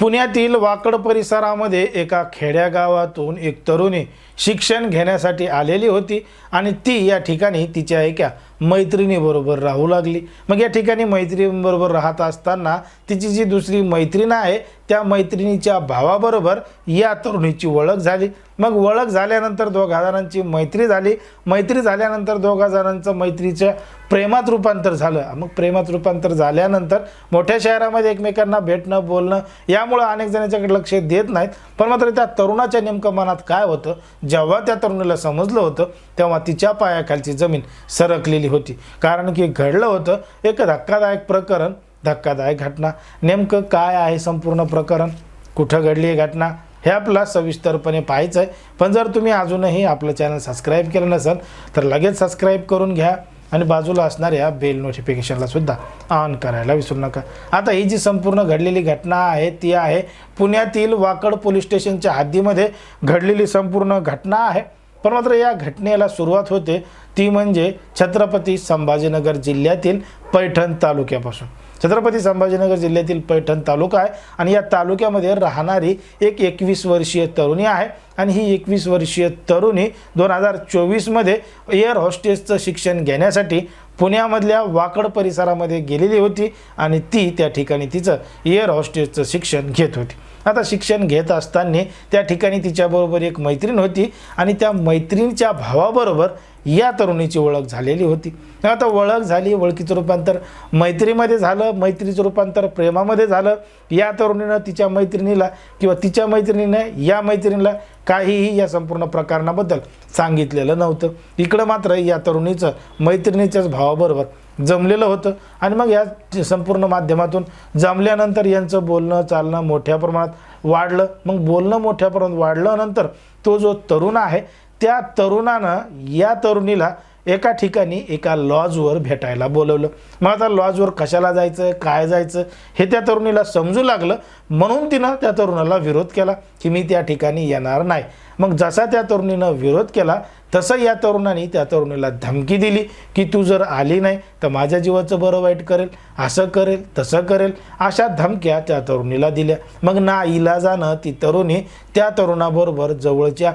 पुण्यातील वाकड परिसरामध्ये एका खेड्यागावातून एक तरुणी शिक्षण घेण्यासाठी आलेली होती आणि ती या ठिकाणी तिच्या एका मैत्रिणीबरोबर राहू लागली. मग या ठिकाणी मैत्रिणीबरोबर राहत असताना तिची जी दुसरी मैत्रीण आहे त्या मैत्रिणीच्या भावाबरोबर या तरुणीची ओळख झाली. मग ओळख झाल्यानंतर दोघा जणांची मैत्री झाली. मैत्री झाल्यानंतर दोघा जणांचं मैत्रीच्या प्रेमात रूपांतर झालं. मग प्रेमात रूपांतर झाल्यानंतर मोठ्या शहरामध्ये एकमेकांना भेटणं बोलणं यामुळं अनेक जणांच्याकडे लक्ष देत नाहीत. पण मात्र त्या तरुणाच्या नेमकं मनात काय होतं? जेव्हा त्या तरुणीला समजलं होतं तेव्हा तिच्या पायाखालची जमीन सरकलेली होती. कारण की घडलं होतं एक धक्कादायक प्रकरण धक्कादायक घटना. नेमकं काय आहे संपूर्ण प्रकरण? कुठं घडली आहे घटना? हे आपला सविस्तरपणे पाहायचं आहे पण जर तुम्ही अजूनही आपलं चॅनल सबस्क्राईब केलं नसेल तर लगेच सबस्क्राईब करून घ्या. आणि बाजूला असणाऱ्या बेल नोटिफिकेशनला सुद्धा ऑन करायला विसरू नका. आता ही जी संपूर्ण घडलेली घटना आहे ती आहे पुण्यातील वाकड पोलीस स्टेशनच्या हद्दीमध्ये घडलेली संपूर्ण घटना आहे. पण मात्र या घटनेला सुरुवात होते ती म्हणजे छत्रपती संभाजीनगर जिल्ह्यातील पैठण तालुक्यापासून. छत्रपती संभाजीनगर जिल्ह्यातील पैठण तालुका आहे आणि या तालुक्यामध्ये राहणारी एक एकवीस वर्षीय तरुणी आहे आणि ही एकवीस वर्षीय तरुणी दोन हजार चोवीसमध्ये एअर हॉस्टेसचं शिक्षण घेण्यासाठी पुण्यामधल्या वाकड परिसरामध्ये गेलेली होती आणि ती त्या ठिकाणी तिचं एअर हॉस्टेसचं शिक्षण घेत होती. आता शिक्षण घेत असताना त्या ठिकाणी तिच्याबरोबर एक मैत्रीण होती आणि त्या मैत्रिणीच्या भावाबरोबर या तरुणीची ओळख झालेली होती. आता ओळख झाली ओळखीचं रूपांतर मैत्रीमध्ये झालं मैत्रीचं रूपांतर प्रेमामध्ये झालं. या तरुणीनं तिच्या मैत्रिणीला किंवा तिच्या मैत्रिणीनं या मैत्रिणीला काहीही या संपूर्ण प्रकरणाबद्दल सांगितलेलं नव्हतं. इकडं मात्र या तरुणीचं मैत्रिणीच्याच भावाबरोबर जमलेलं होतं. आणि मग या संपूर्ण माध्यमातून जमल्यानंतर यांचं बोलणं चालणं मोठ्या प्रमाणात वाढलं. मग बोलणं मोठ्या प्रमाणात वाढल्यानंतर तो जो तरुण आहे त्या तरुणानं या तरुणीला एका ठिकाणी एका लॉजवर भेटायला बोलवलं. मग आता लॉजवर कशाला जायचं काय जायचं हे त्या तरुणीला समजू लागलं. म्हणून तिनं त्या तरुणाला विरोध केला की मी त्या ठिकाणी येणार नाही. मग जसा त्या तरुणीनं विरोध केला तसं या तरुणाने त्या तरुणीला धमकी दिली की तू जर आली नाही तर माझ्या जीवाचं बरं वाईट करेल असं करेल तसं करेल अशा धमक्या त्या तरुणीला दिल्या. मग ना इलाजानं ती तरुणी त्या तरुणाबरोबर जवळच्या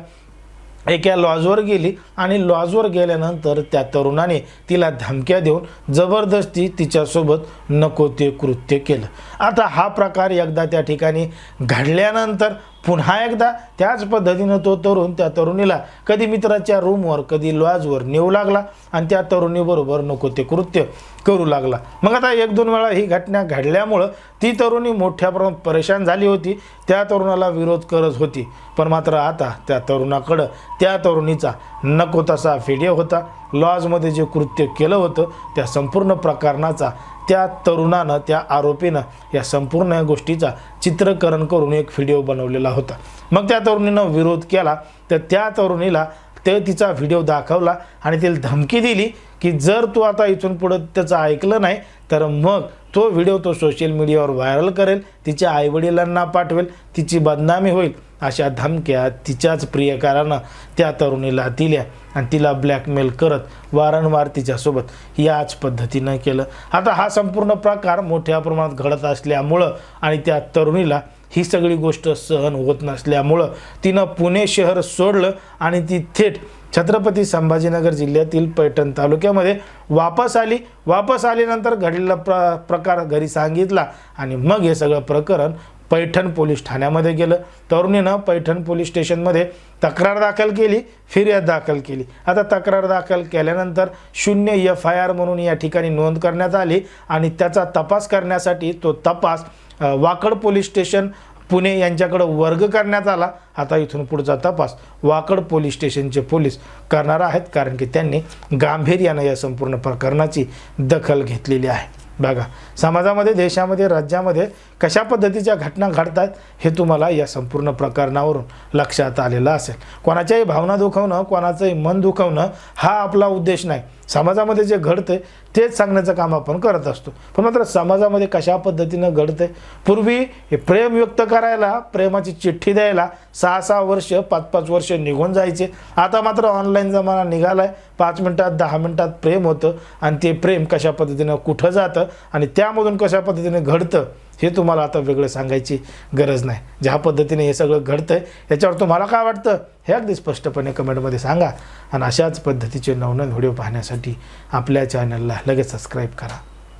एका लॉजवर गेली आणि लॉजवर गेल्यानंतर त्या तरुणाने तिला धमक्या देऊन जबरदस्ती तिच्यासोबत नको ते कृत्य केलं. आता हा प्रकार एकदा त्या ठिकाणी घडल्यानंतर पुन्हा एकदा त्याच पद्धतीनं तो तरुण त्या तरुणीला कधी मित्राच्या रूमवर कधी लॉजवर नेऊ लागला आणि त्या तरुणीबरोबर नको ते कृत्य करू लागला. मग आता एक दोन वेळा ही घटना घडल्यामुळं ती तरुणी मोठ्या प्रमाणात परेशान झाली होती. त्या तरुणाला विरोध करत होती. पण मात्र आता त्या तरुणाकडं त्या तरुणीचा नको तसा व्हिडिओ होता. लॉजमध्ये जे कृत्य केलं होतं त्या संपूर्ण प्रकरणाचा त्या तरुणानं त्या आरोपीनं या संपूर्ण गोष्टीचा चित्रकरण करून एक व्हिडिओ बनवलेला होता. मग त्या तरुणीनं विरोध केला. तर त्या तरुणीला ते तिचा व्हिडिओ दाखवला आणि तिला धमकी दिली की जर तू आता इथून पुढं त्याचं ऐकलं नाही तर मग तो व्हिडिओ तो सोशल मीडियावर व्हायरल करेल तिच्या आईवडिलांना पाठवेल तिची बदनामी होईल अशा धमक्या तिच्याच प्रियकारानं त्या तरुणीला दिल्या आणि तिला ब्लॅकमेल करत वारंवार तिच्यासोबत याच पद्धतीनं केलं. आता हा संपूर्ण प्रकार मोठ्या प्रमाणात घडत असल्यामुळं आणि त्या तरुणीला ही सगळी गोष्ट सहन होत नसल्यामुळं तिनं पुणे शहर सोडलं आणि ती थेट छत्रपती संभाजीनगर जिल्ह्यातील पैठण तालुक्यामध्ये वापस आली. वापस आल्यानंतर घडलेला प्र प्रकार घरी सांगितला आणि मग हे सगळं प्रकरण पैठण पोलीस ठाण्यामध्ये गेलं. तरुणीनं पैठण पोलीस स्टेशनमध्ये तक्रार दाखल केली फिर्याद दाखल केली. आता तक्रार दाखल केल्यानंतर शून्य एफ आय आर म्हणून या ठिकाणी नोंद करण्यात आली आणि त्याचा तपास करण्यासाठी तो तपास वाकड पोलीस स्टेशन पुणे यांच्याकडं वर्ग करण्यात आला. आता इथून पुढचा तपास वाकड पोलीस स्टेशनचे पोलीस करणार आहेत कारण की त्यांनी गांभीर्यानं या संपूर्ण प्रकरणाची दखल घेतलेली आहे. बघा समाजामध्ये देशामध्ये राज्यामध्ये कशा पद्धतीच्या घटना घडतात हे तुम्हाला या संपूर्ण प्रकरणावरून लक्षात आलेलं असेल. कोणाच्याही भावना दुखवणं कोणाचंही मन दुखवणं हा आपला उद्देश नाही. समाजामध्ये जे घडतंय तेच सांगण्याचं काम आपण करत असतो. पण मात्र समाजामध्ये कशा पद्धतीनं घडतंय पूर्वी हे प्रेम व्यक्त करायला प्रेमाची चिठ्ठी द्यायला सहा सहा वर्ष पाच पाच वर्ष निघून जायचे. आता मात्र ऑनलाईन जमाना निघालाय. पाच मिनटात दहा मिनटात प्रेम होतं आणि ते प्रेम कशा पद्धतीनं कुठं जातं आणि त्यामधून कशा पद्धतीने घडतं हे तुम्हाला आता वेगळं सांगायची गरज नाही. ज्या पद्धतीने हे सगळं घडतं आहे याच्यावर तुम्हाला काय वाटतं? हे अगदी स्पष्टपणे कमेंटमध्ये सांगा. आणि अशाच पद्धतीचे नवनवीन व्हिडिओ पाहण्यासाठी आपल्या चॅनलला लगेच सबस्क्राईब करा.